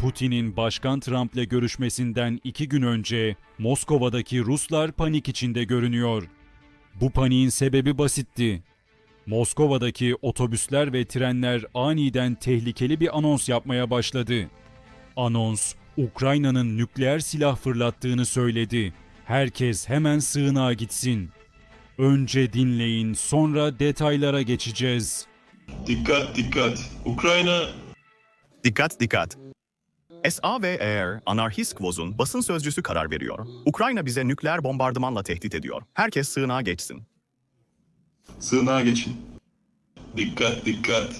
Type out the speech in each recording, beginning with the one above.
Putin'in Başkan Trump'le görüşmesinden iki gün önce Moskova'daki Ruslar panik içinde görünüyor. Bu paniğin sebebi basitti. Moskova'daki otobüsler ve trenler aniden tehlikeli bir anons yapmaya başladı. Anons, Ukrayna'nın nükleer silah fırlattığını söyledi. Herkes hemen sığınağa gitsin. Önce dinleyin, sonra detaylara geçeceğiz. Dikkat dikkat. Ukrayna Dikkat dikkat. SA ve ER Anarhist Kvoz'un basın sözcüsü karar veriyor. Ukrayna bize nükleer bombardımanla tehdit ediyor. Herkes sığınağa geçsin. sığınağa geçin. Dikkat dikkat.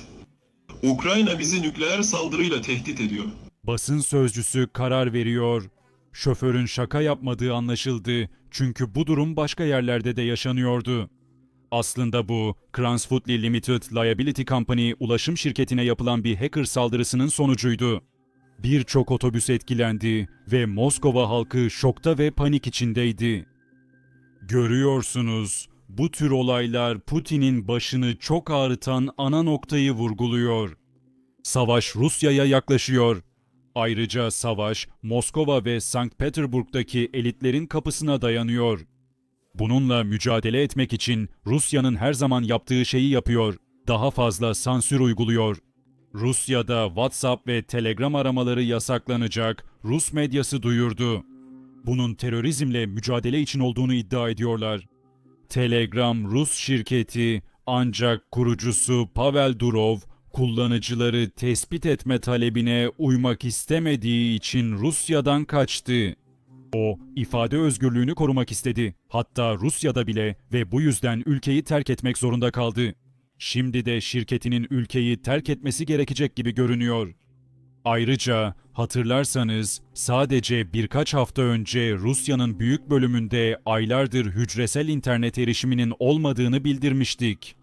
Ukrayna bizi nükleer saldırıyla tehdit ediyor. Basın sözcüsü karar veriyor. Şoförün şaka yapmadığı anlaşıldı çünkü bu durum başka yerlerde de yaşanıyordu. Aslında bu, Cransfootly Limited Liability Company ulaşım şirketine yapılan bir hacker saldırısının sonucuydu. Birçok otobüs etkilendi ve Moskova halkı şokta ve panik içindeydi. Görüyorsunuz, bu tür olaylar Putin'in başını çok ağrıtan ana noktayı vurguluyor. Savaş Rusya'ya yaklaşıyor. Ayrıca savaş Moskova ve Sankt Petersburg'daki elitlerin kapısına dayanıyor. Bununla mücadele etmek için Rusya'nın her zaman yaptığı şeyi yapıyor. Daha fazla sansür uyguluyor. Rusya'da WhatsApp ve Telegram aramaları yasaklanacak, Rus medyası duyurdu. Bunun terörizmle mücadele için olduğunu iddia ediyorlar. Telegram Rus şirketi ancak kurucusu Pavel Durov kullanıcıları tespit etme talebine uymak istemediği için Rusya'dan kaçtı. O ifade özgürlüğünü korumak istedi. Hatta Rusya'da bile ve bu yüzden ülkeyi terk etmek zorunda kaldı. Şimdi de şirketinin ülkeyi terk etmesi gerekecek gibi görünüyor. Ayrıca hatırlarsanız sadece birkaç hafta önce Rusya'nın büyük bölümünde aylardır hücresel internet erişiminin olmadığını bildirmiştik.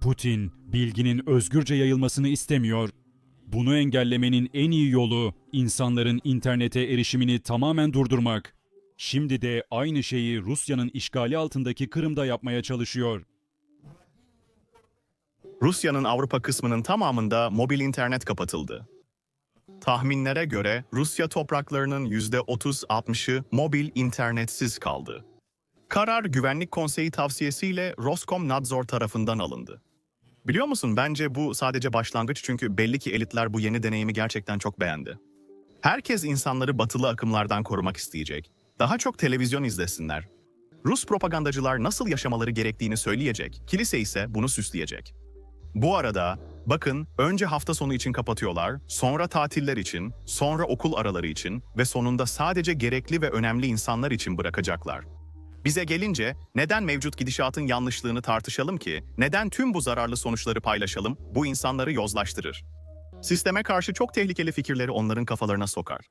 Putin bilginin özgürce yayılmasını istemiyor. Bunu engellemenin en iyi yolu insanların internete erişimini tamamen durdurmak. Şimdi de aynı şeyi Rusya'nın işgali altındaki Kırım'da yapmaya çalışıyor. Rusya'nın Avrupa kısmının tamamında mobil internet kapatıldı. Tahminlere göre Rusya topraklarının %30-60'ı mobil internetsiz kaldı. Karar Güvenlik Konseyi tavsiyesiyle Roskomnadzor tarafından alındı. Biliyor musun bence bu sadece başlangıç çünkü belli ki elitler bu yeni deneyimi gerçekten çok beğendi. Herkes insanları batılı akımlardan korumak isteyecek. Daha çok televizyon izlesinler. Rus propagandacılar nasıl yaşamaları gerektiğini söyleyecek, kilise ise bunu süsleyecek. Bu arada bakın önce hafta sonu için kapatıyorlar, sonra tatiller için, sonra okul araları için ve sonunda sadece gerekli ve önemli insanlar için bırakacaklar. Bize gelince neden mevcut gidişatın yanlışlığını tartışalım ki? Neden tüm bu zararlı sonuçları paylaşalım? Bu insanları yozlaştırır. Sisteme karşı çok tehlikeli fikirleri onların kafalarına sokar.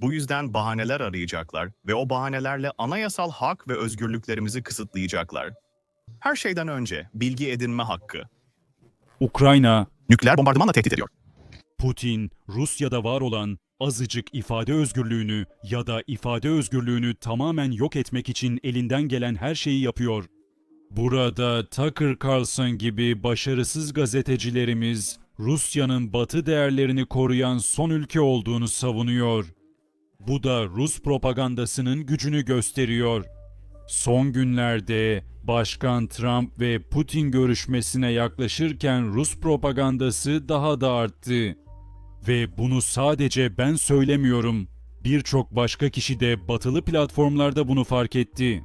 Bu yüzden bahaneler arayacaklar ve o bahanelerle anayasal hak ve özgürlüklerimizi kısıtlayacaklar. Her şeyden önce bilgi edinme hakkı. Ukrayna, Nükleer bombardımanla tehdit ediyor. Putin, Rusya'da var olan azıcık ifade özgürlüğünü ya da ifade özgürlüğünü tamamen yok etmek için elinden gelen her şeyi yapıyor. Burada Tucker Carlson gibi başarısız gazetecilerimiz Rusya'nın batı değerlerini koruyan son ülke olduğunu savunuyor. Bu da Rus propagandasının gücünü gösteriyor. Son günlerde Başkan Trump ve Putin görüşmesine yaklaşırken Rus propagandası daha da arttı. Ve bunu sadece ben söylemiyorum. Birçok başka kişi de batılı platformlarda bunu fark etti.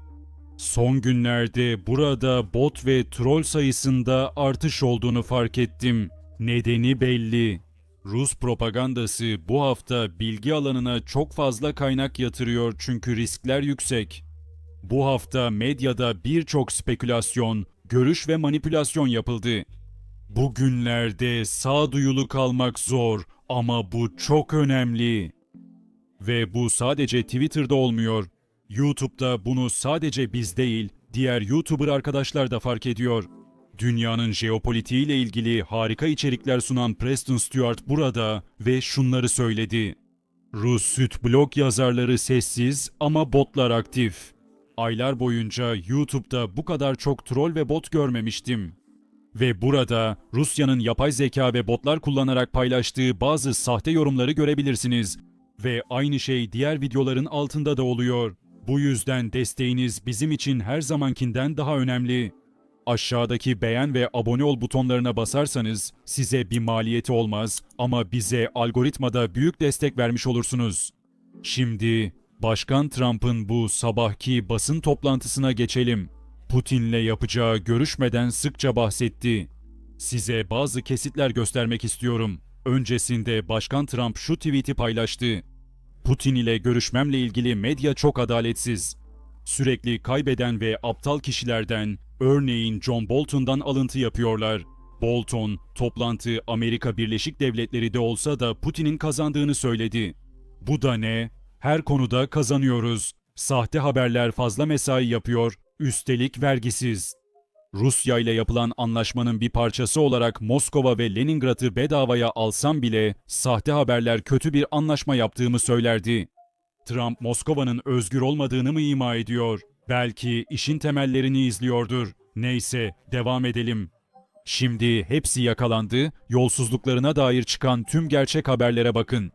Son günlerde burada bot ve troll sayısında artış olduğunu fark ettim. Nedeni belli. Rus propagandası bu hafta bilgi alanına çok fazla kaynak yatırıyor çünkü riskler yüksek. Bu hafta medyada birçok spekülasyon, görüş ve manipülasyon yapıldı. Bugünlerde sağduyulu kalmak zor ama bu çok önemli. Ve bu sadece Twitter'da olmuyor. YouTube'da bunu sadece biz değil, diğer YouTuber arkadaşlar da fark ediyor. Dünyanın jeopolitiğiyle ilgili harika içerikler sunan Preston Stewart burada ve şunları söyledi. Rus süt blog yazarları sessiz ama botlar aktif. Aylar boyunca YouTube'da bu kadar çok troll ve bot görmemiştim. Ve burada Rusya'nın yapay zeka ve botlar kullanarak paylaştığı bazı sahte yorumları görebilirsiniz. Ve aynı şey diğer videoların altında da oluyor. Bu yüzden desteğiniz bizim için her zamankinden daha önemli. Aşağıdaki beğen ve abone ol butonlarına basarsanız size bir maliyeti olmaz ama bize algoritmada büyük destek vermiş olursunuz. Şimdi Başkan Trump'ın bu sabahki basın toplantısına geçelim. Putin'le yapacağı görüşmeden sıkça bahsetti. Size bazı kesitler göstermek istiyorum. Öncesinde Başkan Trump şu tweet'i paylaştı. Putin ile görüşmemle ilgili medya çok adaletsiz. Sürekli kaybeden ve aptal kişilerden, örneğin John Bolton'dan alıntı yapıyorlar. Bolton, toplantı Amerika Birleşik Devletleri de olsa da Putin'in kazandığını söyledi. Bu da ne? Her konuda kazanıyoruz. Sahte haberler fazla mesai yapıyor, üstelik vergisiz. Rusya ile yapılan anlaşmanın bir parçası olarak Moskova ve Leningrad'ı bedavaya alsam bile sahte haberler kötü bir anlaşma yaptığımı söylerdi. Trump Moskova'nın özgür olmadığını mı ima ediyor? Belki işin temellerini izliyordur. Neyse, devam edelim. Şimdi hepsi yakalandı, yolsuzluklarına dair çıkan tüm gerçek haberlere bakın.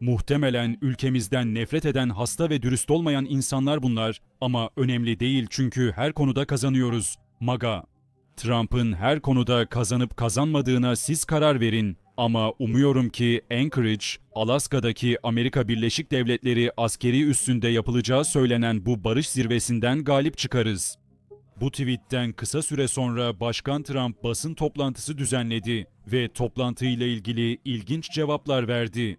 Muhtemelen ülkemizden nefret eden hasta ve dürüst olmayan insanlar bunlar ama önemli değil çünkü her konuda kazanıyoruz. MAGA. Trump'ın her konuda kazanıp kazanmadığına siz karar verin ama umuyorum ki Anchorage, Alaska'daki Amerika Birleşik Devletleri askeri üssünde yapılacağı söylenen bu barış zirvesinden galip çıkarız. Bu tweetten kısa süre sonra Başkan Trump basın toplantısı düzenledi ve toplantıyla ilgili ilginç cevaplar verdi.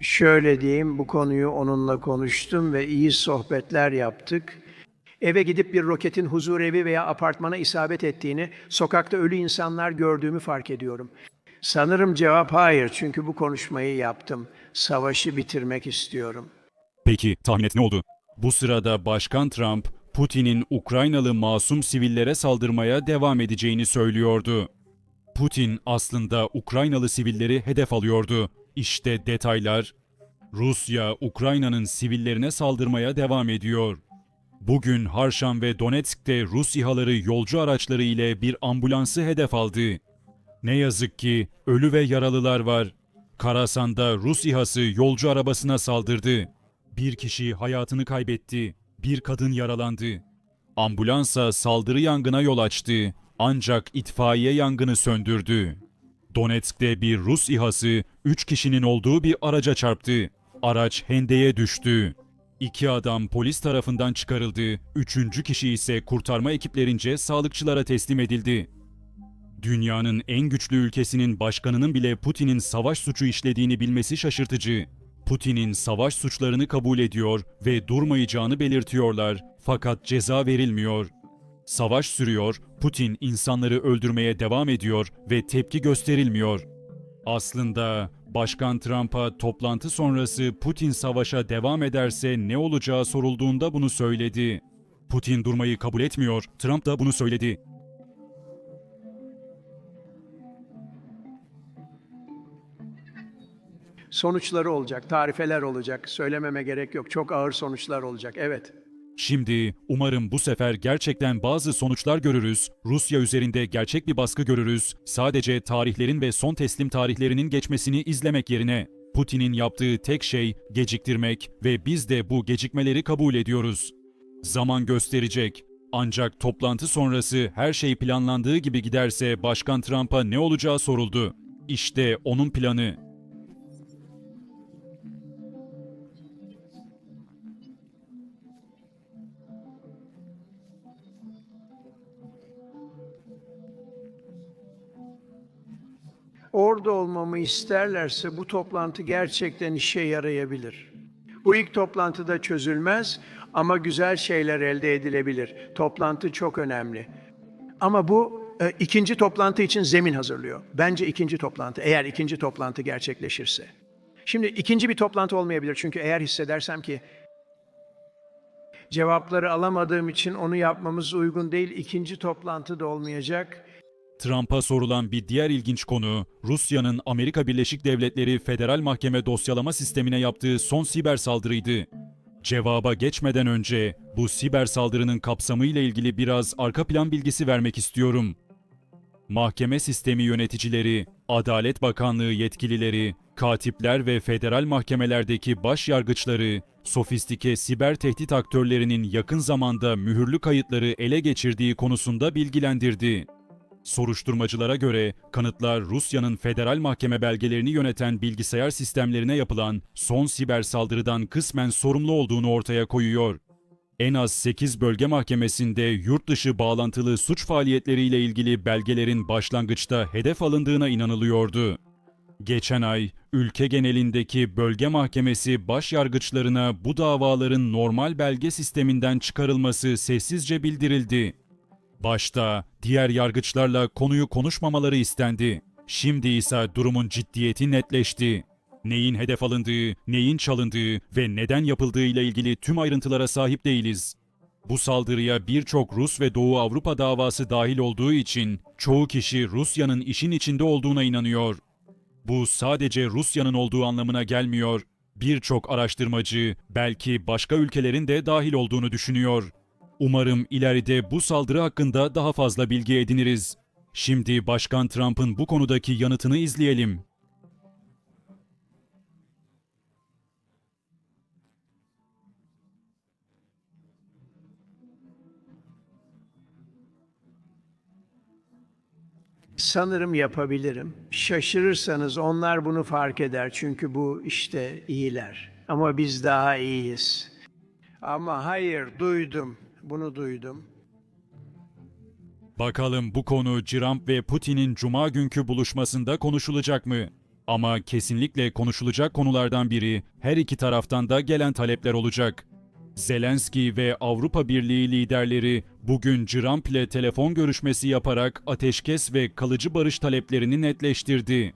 Şöyle diyeyim, bu konuyu onunla konuştum ve iyi sohbetler yaptık. Eve gidip bir roketin huzurevi veya apartmana isabet ettiğini, sokakta ölü insanlar gördüğümü fark ediyorum. Sanırım cevap hayır çünkü bu konuşmayı yaptım. Savaşı bitirmek istiyorum. Peki tahmin et ne oldu? Bu sırada Başkan Trump, Putin'in Ukraynalı masum sivillere saldırmaya devam edeceğini söylüyordu. Putin aslında Ukraynalı sivilleri hedef alıyordu. İşte detaylar. Rusya, Ukrayna'nın sivillerine saldırmaya devam ediyor. Bugün Harşan ve Donetsk'te Rus İHA'ları yolcu araçları ile bir ambulansı hedef aldı. Ne yazık ki ölü ve yaralılar var. Karasan'da Rus İHA'sı yolcu arabasına saldırdı. Bir kişi hayatını kaybetti. Bir kadın yaralandı. Ambulansa saldırı yangına yol açtı. Ancak itfaiye yangını söndürdü. Donetsk'te bir Rus İHA'sı 3 kişinin olduğu bir araca çarptı. Araç hendeye düştü. İki adam polis tarafından çıkarıldı. Üçüncü kişi ise kurtarma ekiplerince sağlıkçılara teslim edildi. Dünyanın en güçlü ülkesinin başkanının bile Putin'in savaş suçu işlediğini bilmesi şaşırtıcı. Putin'in savaş suçlarını kabul ediyor ve durmayacağını belirtiyorlar fakat ceza verilmiyor. Savaş sürüyor, Putin insanları öldürmeye devam ediyor ve tepki gösterilmiyor. Aslında Başkan Trump'a toplantı sonrası Putin savaşa devam ederse ne olacağı sorulduğunda bunu söyledi. Putin durmayı kabul etmiyor, Trump da bunu söyledi. Sonuçları olacak, tarifeler olacak. Söylememe gerek yok. Çok ağır sonuçlar olacak. Evet. Şimdi umarım bu sefer gerçekten bazı sonuçlar görürüz, Rusya üzerinde gerçek bir baskı görürüz, sadece tarihlerin ve son teslim tarihlerinin geçmesini izlemek yerine. Putin'in yaptığı tek şey geciktirmek ve biz de bu gecikmeleri kabul ediyoruz. Zaman gösterecek. Ancak toplantı sonrası her şey planlandığı gibi giderse Başkan Trump'a ne olacağı soruldu. İşte onun planı. Orada olmamı isterlerse bu toplantı gerçekten işe yarayabilir. Bu ilk toplantıda çözülmez ama güzel şeyler elde edilebilir. Toplantı çok önemli. Ama bu e, ikinci toplantı için zemin hazırlıyor. Bence ikinci toplantı, eğer ikinci toplantı gerçekleşirse. Şimdi ikinci bir toplantı olmayabilir çünkü eğer hissedersem ki cevapları alamadığım için onu yapmamız uygun değil, ikinci toplantı da olmayacak. Trump'a sorulan bir diğer ilginç konu, Rusya'nın Amerika Birleşik Devletleri Federal Mahkeme dosyalama sistemine yaptığı son siber saldırıydı. Cevaba geçmeden önce bu siber saldırının kapsamı ile ilgili biraz arka plan bilgisi vermek istiyorum. Mahkeme sistemi yöneticileri, Adalet Bakanlığı yetkilileri, katipler ve federal mahkemelerdeki baş yargıçları, sofistike siber tehdit aktörlerinin yakın zamanda mühürlü kayıtları ele geçirdiği konusunda bilgilendirdi. Soruşturmacılara göre kanıtlar Rusya'nın federal mahkeme belgelerini yöneten bilgisayar sistemlerine yapılan son siber saldırıdan kısmen sorumlu olduğunu ortaya koyuyor. En az 8 bölge mahkemesinde yurt dışı bağlantılı suç faaliyetleriyle ilgili belgelerin başlangıçta hedef alındığına inanılıyordu. Geçen ay ülke genelindeki bölge mahkemesi başyargıçlarına bu davaların normal belge sisteminden çıkarılması sessizce bildirildi. Başta diğer yargıçlarla konuyu konuşmamaları istendi. Şimdi ise durumun ciddiyeti netleşti. Neyin hedef alındığı, neyin çalındığı ve neden yapıldığı ile ilgili tüm ayrıntılara sahip değiliz. Bu saldırıya birçok Rus ve Doğu Avrupa davası dahil olduğu için çoğu kişi Rusya'nın işin içinde olduğuna inanıyor. Bu sadece Rusya'nın olduğu anlamına gelmiyor. Birçok araştırmacı belki başka ülkelerin de dahil olduğunu düşünüyor. Umarım ileride bu saldırı hakkında daha fazla bilgi ediniriz. Şimdi Başkan Trump'ın bu konudaki yanıtını izleyelim. Sanırım yapabilirim. Şaşırırsanız onlar bunu fark eder çünkü bu işte iyiler. Ama biz daha iyiyiz. Ama hayır duydum. Bunu duydum. Bakalım bu konu Trump ve Putin'in cuma günkü buluşmasında konuşulacak mı? Ama kesinlikle konuşulacak konulardan biri her iki taraftan da gelen talepler olacak. Zelenski ve Avrupa Birliği liderleri bugün Trump ile telefon görüşmesi yaparak ateşkes ve kalıcı barış taleplerini netleştirdi.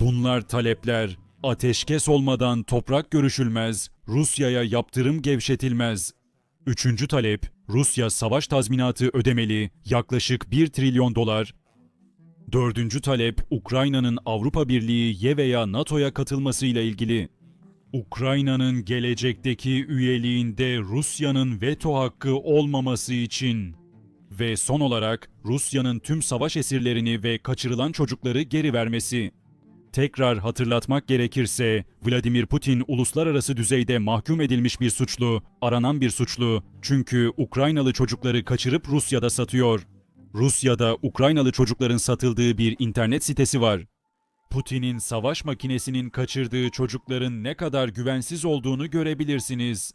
Bunlar talepler, ateşkes olmadan toprak görüşülmez, Rusya'ya yaptırım gevşetilmez. Üçüncü talep, Rusya savaş tazminatı ödemeli, yaklaşık 1 trilyon dolar. Dördüncü talep, Ukrayna'nın Avrupa Birliği veya NATO'ya katılmasıyla ilgili. Ukrayna'nın gelecekteki üyeliğinde Rusya'nın veto hakkı olmaması için. Ve son olarak Rusya'nın tüm savaş esirlerini ve kaçırılan çocukları geri vermesi. Tekrar hatırlatmak gerekirse Vladimir Putin uluslararası düzeyde mahkum edilmiş bir suçlu, aranan bir suçlu. Çünkü Ukraynalı çocukları kaçırıp Rusya'da satıyor. Rusya'da Ukraynalı çocukların satıldığı bir internet sitesi var. Putin'in savaş makinesinin kaçırdığı çocukların ne kadar güvensiz olduğunu görebilirsiniz.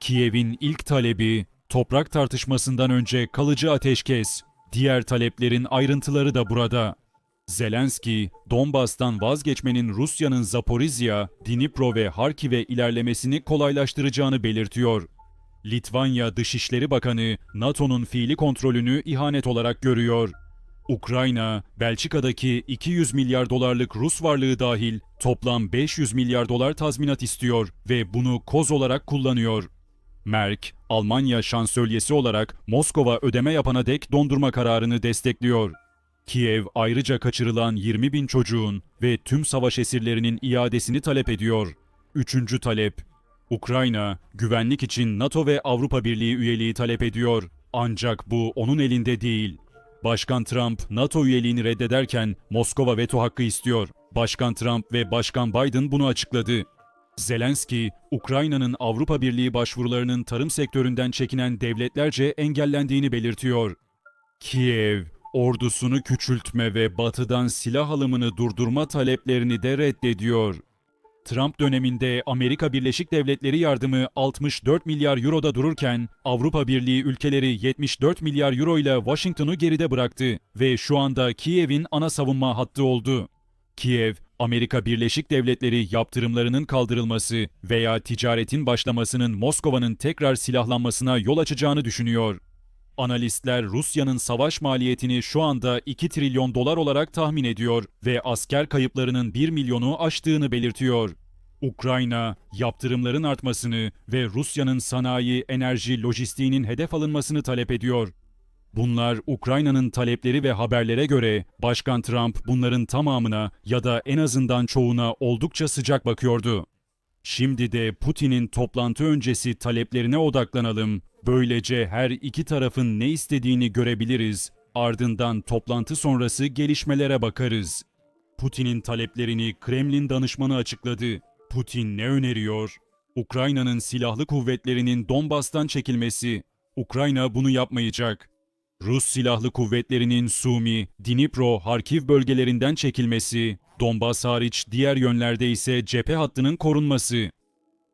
Kiev'in ilk talebi toprak tartışmasından önce kalıcı ateşkes. Diğer taleplerin ayrıntıları da burada. Zelenski, Donbas'tan vazgeçmenin Rusya'nın Zaporizya, Dnipro ve Harkiv'e ilerlemesini kolaylaştıracağını belirtiyor. Litvanya Dışişleri Bakanı, NATO'nun fiili kontrolünü ihanet olarak görüyor. Ukrayna, Belçika'daki 200 milyar dolarlık Rus varlığı dahil toplam 500 milyar dolar tazminat istiyor ve bunu koz olarak kullanıyor. Merk, Almanya şansölyesi olarak Moskova ödeme yapana dek dondurma kararını destekliyor. Kiev ayrıca kaçırılan 20 bin çocuğun ve tüm savaş esirlerinin iadesini talep ediyor. Üçüncü talep, Ukrayna, güvenlik için NATO ve Avrupa Birliği üyeliği talep ediyor. Ancak bu onun elinde değil. Başkan Trump, NATO üyeliğini reddederken Moskova veto hakkı istiyor. Başkan Trump ve Başkan Biden bunu açıkladı. Zelenski, Ukrayna'nın Avrupa Birliği başvurularının tarım sektöründen çekinen devletlerce engellendiğini belirtiyor. Kiev, ordusunu küçültme ve batıdan silah alımını durdurma taleplerini de reddediyor. Trump döneminde Amerika Birleşik Devletleri yardımı 64 milyar euroda dururken Avrupa Birliği ülkeleri 74 milyar euro ile Washington'u geride bıraktı ve şu anda Kiev'in ana savunma hattı oldu. Kiev, Amerika Birleşik Devletleri yaptırımlarının kaldırılması veya ticaretin başlamasının Moskova'nın tekrar silahlanmasına yol açacağını düşünüyor. Analistler Rusya'nın savaş maliyetini şu anda 2 trilyon dolar olarak tahmin ediyor ve asker kayıplarının 1 milyonu aştığını belirtiyor. Ukrayna, yaptırımların artmasını ve Rusya'nın sanayi, enerji, lojistiğinin hedef alınmasını talep ediyor. Bunlar Ukrayna'nın talepleri ve haberlere göre Başkan Trump bunların tamamına ya da en azından çoğuna oldukça sıcak bakıyordu. Şimdi de Putin'in toplantı öncesi taleplerine odaklanalım. Böylece her iki tarafın ne istediğini görebiliriz. Ardından toplantı sonrası gelişmelere bakarız. Putin'in taleplerini Kremlin danışmanı açıkladı. Putin ne öneriyor? Ukrayna'nın silahlı kuvvetlerinin Donbas'tan çekilmesi. Ukrayna bunu yapmayacak. Rus silahlı kuvvetlerinin Sumi, Dnipro, Harkiv bölgelerinden çekilmesi, Donbas hariç diğer yönlerde ise cephe hattının korunması.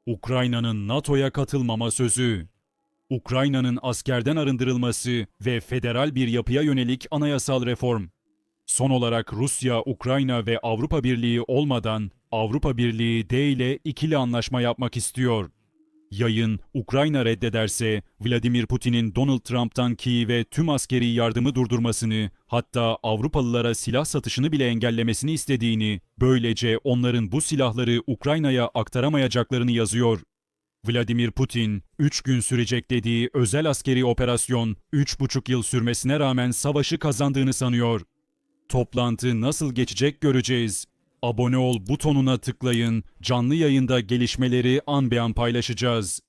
Ukrayna'nın NATO'ya katılmama sözü. Ukrayna'nın askerden arındırılması ve federal bir yapıya yönelik anayasal reform. Son olarak Rusya, Ukrayna ve Avrupa Birliği olmadan Avrupa Birliği D ile ikili anlaşma yapmak istiyor. Yayın Ukrayna reddederse Vladimir Putin'in Donald Trump'tan Kiev'e tüm askeri yardımı durdurmasını, hatta Avrupalılara silah satışını bile engellemesini istediğini, böylece onların bu silahları Ukrayna'ya aktaramayacaklarını yazıyor. Vladimir Putin, 3 gün sürecek dediği özel askeri operasyon 3,5 yıl sürmesine rağmen savaşı kazandığını sanıyor. Toplantı nasıl geçecek göreceğiz. Abone ol butonuna tıklayın. Canlı yayında gelişmeleri an be an paylaşacağız.